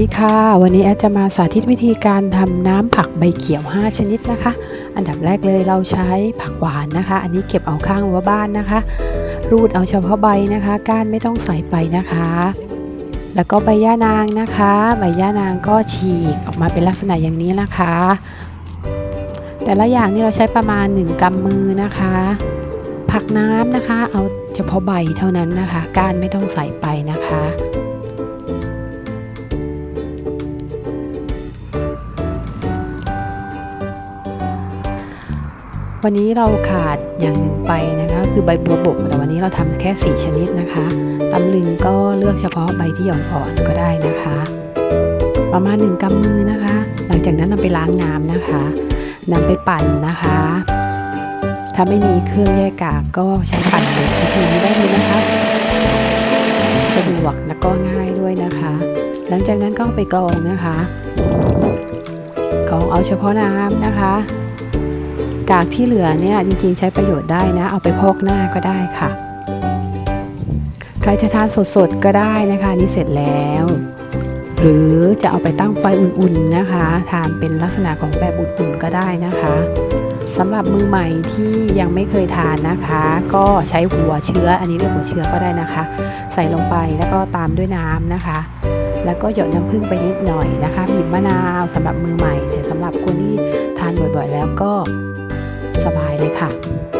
ดีค่ะ วันนี้แอดจะมาสาธิตวิธีการทำน้ำผักใบเขียว 5 ชนิดนะคะ อันดับแรกเลยเราใช้ผักหวานนะคะ อันนี้เก็บเอาข้างรั้วบ้านนะคะ รูดเอาเฉพาะใบนะคะ ก้านไม่ต้องใส่ไปนะคะ แล้วก็ใบย่านางนะคะ ใบย่านางก็ฉีกออกมาเป็นลักษณะอย่างนี้นะคะ แต่ละอย่างนี่เราใช้ประมาณ 1กำมือนะคะ ผักน้ำนะคะ เอาเฉพาะใบเท่านั้นนะคะ ก้านไม่ต้องใส่ไปนะคะ วันนี้เราขาดอย่างหนึ่งไปนะคะคือใบบัวบก แต่วันนี้เราทำแค่ 4 ชนิดนะคะตำลึงก็เลือกเฉพาะใบที่อ่อนๆก็ได้นะคะ ประมาณ1กำมือนะคะ หลังจากนั้นนำไปล้างน้ำนะคะนำไปปั่นนะคะ ถ้าไม่มีเครื่องแยกกากก็ใช้ปั่นเลยวิธีนี้ได้เลยนะคะสะดวกและก็ง่ายด้วยนะคะ หลังจากนั้นก็ไปกรองนะคะกรองเอาเฉพาะน้ำนะคะ กากที่เหลือเนี่ยจริงๆใช้ประโยชน์ได้นะ เอาไปพอกหน้าก็ได้ค่ะ ใครจะทานสดๆก็ได้นะคะนนี่เสร็จแล้ว หรือจะเอาไปตั้งไฟอุ่นๆนะคะ ทานเป็นลักษณะของแบบอุ่นๆก็ได้นะคะสำหรับมือใหม่ที่ยังไม่เคยทานนะคะ ก็ใช้หัวเชื้ออันนี้เรียกหัวเชื้อก็ได้นะคะ ใส่ลงไปแล้วก็ตามด้วยน้ำนะคะ แล้วก็หยดน้ำผึ้งไปนิดหน่อยนะคะบีบมะนาวสำหรับมือใหม่แต่สำหรับคนที่ทานบ่อยๆ แล้วก็ สบายเลยค่ะ